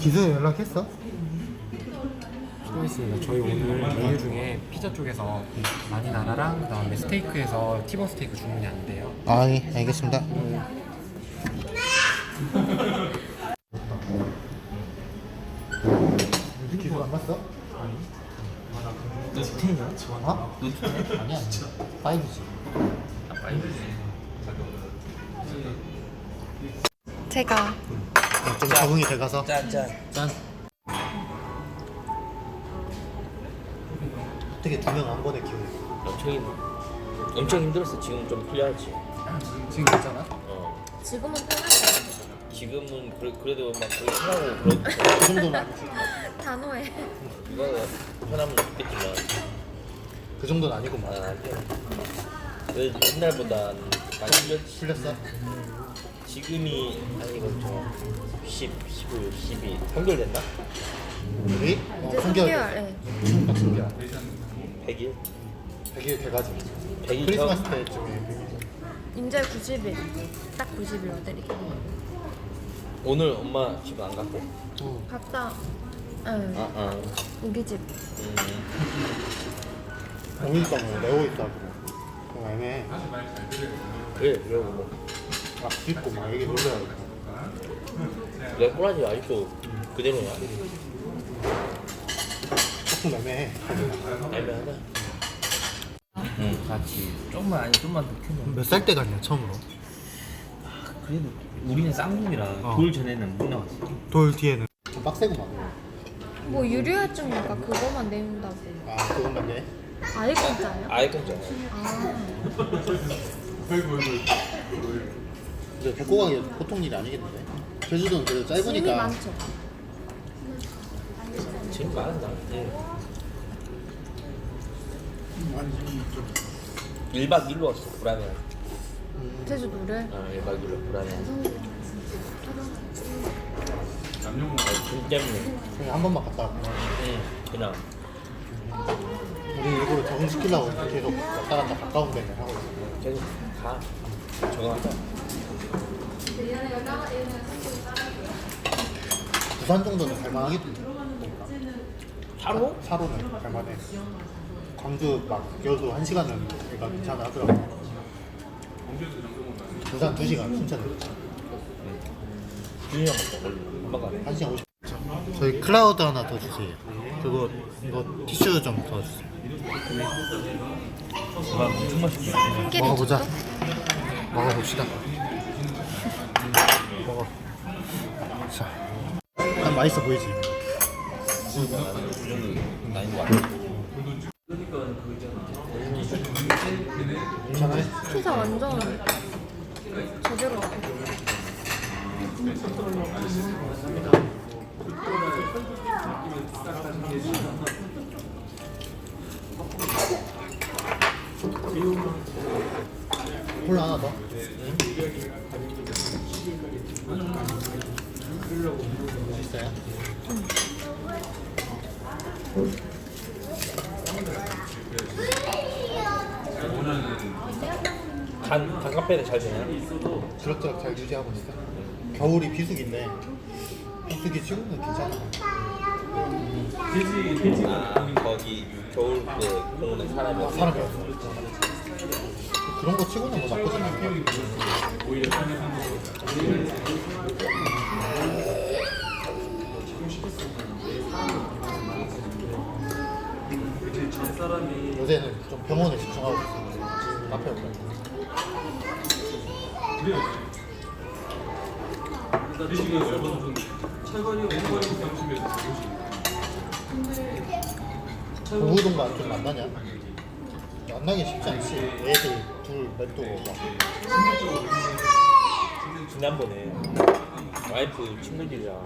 기수 연락했어? 수고했습니다. 저희 오늘 메뉴 중에 피자 쪽에서 많이 나라랑 그다음에 스테이크에서 티본 스테이크 주문이 안 돼요. 아, 예, 알겠습니다. 기수 안 갔어? 너 디테일이야? 어? 파이브지. 아 제가 어, 좀 적응이 돼가서. 짠짠 짠. 어떻게 두 명 한 번에 키우냐? 엄청 힘 엄청 힘들었어 지금 좀 풀려야지 지금 괜찮아? 어 지금은 편하죠. 지금은 그래, 그래도 막 그렇게 편하고 그런 그 정도는 아니지. 단호해. 이거 편하면 좋겠지만 그 정도는 아니고 뭐. 아 도 옛날보다 많이 풀렸지 풀렸어? 지금이 한 이거 좀 10, 15, 12 3개월 됐나? 우리? 이제 어, 3개월. 3개월. 네. 3개월. 100일? 100일 돼가지고. 100일 크리스마스 전 때쯤에 100일. 이제 90일. 딱 90일 어드릴게요. 오늘 엄마 집 안 갔고? 어. 갔다. 응. 아, 아. 우리 집. 음. 5일방을 내고 있다고. 어, 애매해. 그래 그러고 뭐 아, 짚고 막 얘기 놀려야겠다. 내가 꼬라지 아직도 그대로야 조금 애매해. 애매하다 응 같이 좀만 아니 좀만 더 크면 몇 살 때 갔냐, 처음으로? 그래도 우리는 쌍둥이라 어. 돌 전에는 못 나왔어 돌 뒤에는. 좀 빡세구만. 뭐 유료화증인가 그거만 내는다고. 아, 그것만 내? 아예 공짜예요? 아예 공짜네 아. 근데 데리고 가기 보통 일이 아니겠는데? 제주도는 그래도 짐이 짧으니까. 많죠. 지금 많은다 응. 1박 2일로 왔어 불안해 제주도를. 아 1박 2일로 불안해 아, 돈 때문에 그냥 한 번만 갔다 왔구나. 응 그냥 우리 일부러 적응시키려고 계속 왔다 갔다 가까운 데를 하고 있어. 계속 가 적응하자 부산 정도는 갈만하겠던데. 차로? 차로는 갈만해. 광주 막 여수 한 시간은 얘가 괜찮아 하더라고. 부산 두 시간 순천은 준이랑 먹자 걸려 금방 가네 한 시간 50. 저희 클라우드 하나 더 주세요. 그리고 이거 티슈 좀 더 주세요. 와 엄청 개를 먹어보자. 줬죠? 먹어봅시다. 먹어. 자, 난 맛있어 보이지? 거? 피자 완전 제대로. 콜라 하나 더. 있어요? 단, 단카페는 잘 되냐? 그럭저럭 잘 유지하고 있어. 겨울이 비수기인데 비수기 치고는 괜찮아. 아 거기 겨울 때 공원에 사람이 없어 사람이 없어. 그런 거 치고는 뭐 나쁘진 않아. 요새는 좀 병원에 집중하고 있어. 카페 없고. 부부 동반 좀 만나냐? 만나기 쉽지 않지. 애들 둘 멘토고 막. 지난번에 와이프 친구들이랑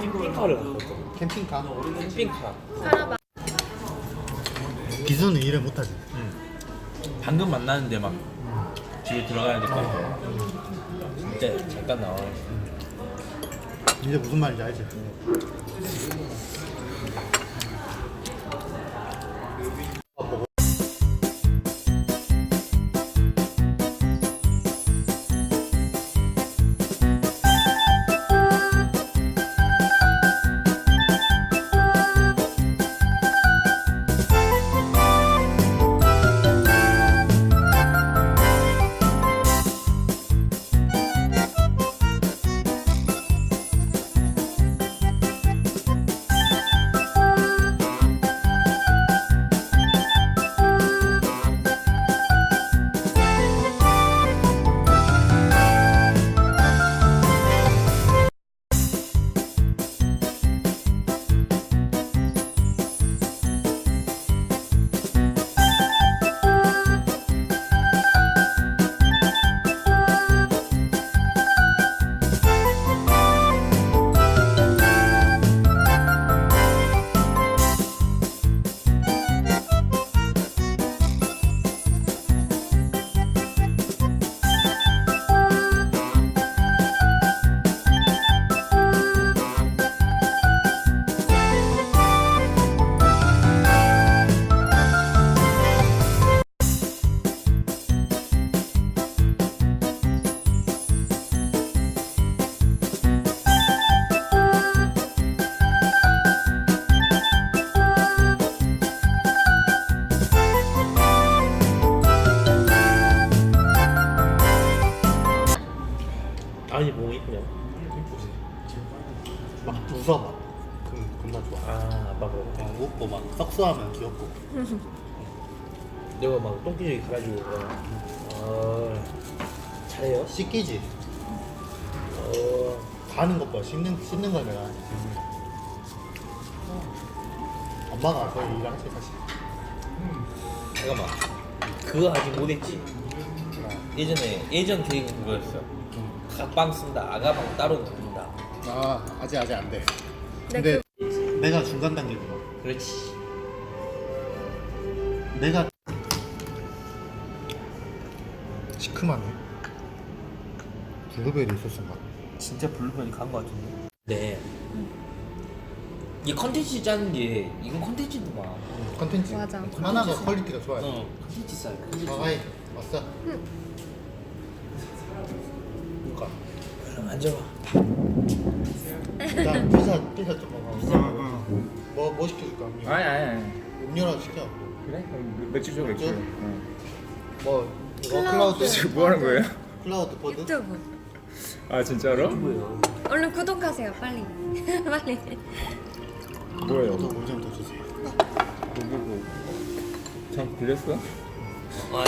캠핑카를 갔었거든 캠핑카. 캠핑카. 기수는 일을 못하지. 방금 만났는데 막 집에 들어가야 될 것 같아 진짜 잠깐 나와 이제 무슨 말인지 알지? 막 썩소하면 귀엽고. 내가 막 똥기저귀 갈아주고 어 잘해요? 씻기지. 어. 가는 것보다 씻는, 씻는 걸 내가. 엄마가 거의 일랑 치 사실 잠깐만. 그거 아직 못했지? 예전에 예전 계획은 그거였어. 각방 쓴다 아가방 따로 두는다. 아 아직 아직 안돼. 근데 근데 내가 중간 단계구나 그렇지 내가 시큼하네. 블루베리 소스인가? 진짜 블루베리 간 거 같은데? 네. 이 컨텐츠 짜는 게 이건 컨텐츠도 막 컨텐츠. 맞아. 하나가 퀄리티가 좋아요. 어, 컨텐츠 싸요 컨텐츠 아, 아이 왔어. 그러니까. 그럼 앉아봐. 일단 피자 피자 좀 먹어. 뭐, 뭐 시켜줄까? 음료? 아니 아니 아니. 음료라도 시켜 그래? 그럼 맥주 줘 맥주 맥주? 응. 뭐 이거 클라우드. 클라우드 지금 뭐 하는 거예요? 클라우드 포드? 유튜브. 아 진짜로? 뭐예요? 얼른 구독하세요. 빨리. 빨리. 뭐예요? 물좀더 주세요 누구고? 참 빌렸어? 아